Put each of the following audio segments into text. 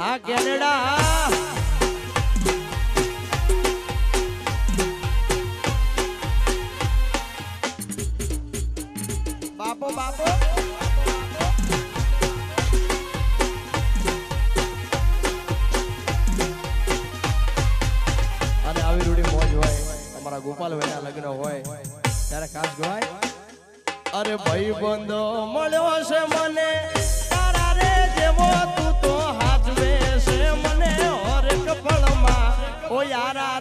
આ કેનેડા. બાપો બાપો. અને આવી રૂડી મોજ હોય અમારા ગોપાલભાઈ ના લગ્ન હોય ત્યારે ખાસ ગવાય. અરે ભાઈ બંધો મળ્યો છે મને. યારા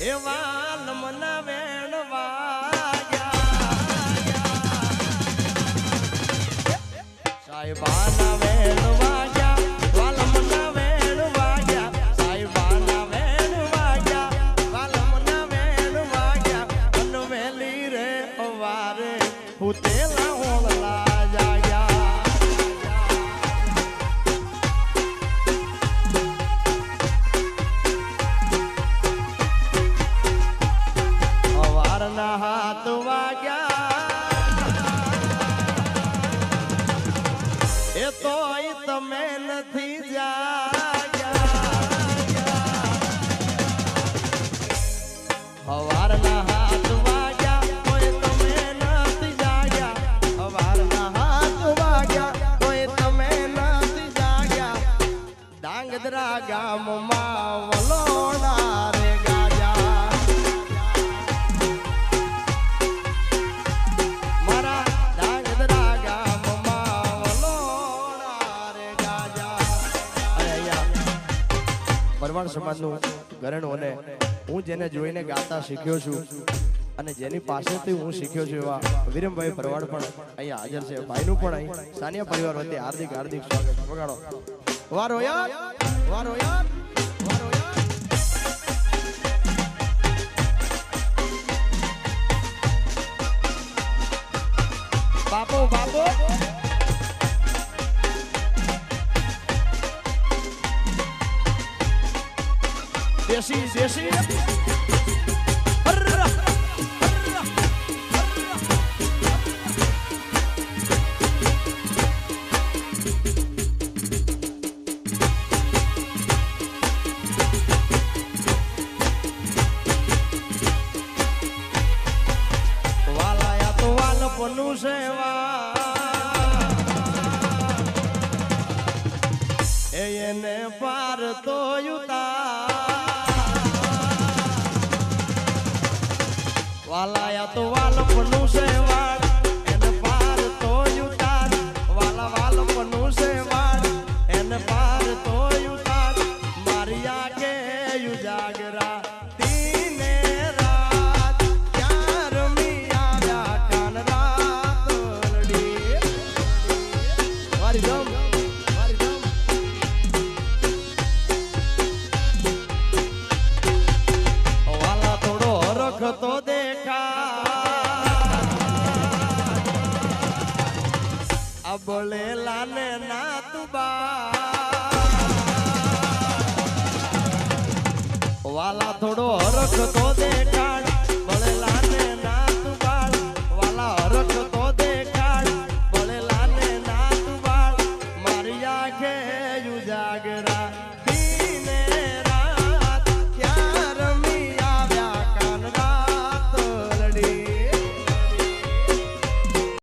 એ વાલમના વેણ વાગ્યા સાહેબાના વેણ વાગ્યા તોય તમે નથી જાગ્યા. અવારના હાથ વાગ્યા, તોય તમે નથી જાગ્યા. અવારના હાથ વાગ્યા, તોય તમે નથી જાગ્યા. ડાંગદરા ગામમાં પરમાણ સમાજનું ઘરેણું હું જેને જોઈને ગાતા શીખ્યો છું અને જેની પાસેથી હું શીખ્યો છું એવા વિરમભાઈ ભરવાડ પણ અહીંયા હાજર છે. ભાઈનું પણ અહીં સાનિયા પરિવાર વતી હાર્દિક હાર્દિક સ્વાગત. વગાડો. વારો યાર! વારો યાર! તો વાલ પનું સેવા એને પાર તો વાલાયા તો વાલ પનું સેવા અબોલે લાલે ના તુબા વાલા થોડો હરખ તો દેખાડ. બળે લાલે ના તુબાળ વાલા હરખ તો દેખાડ. બળે લાલે ના તુબાળ મારી આંખે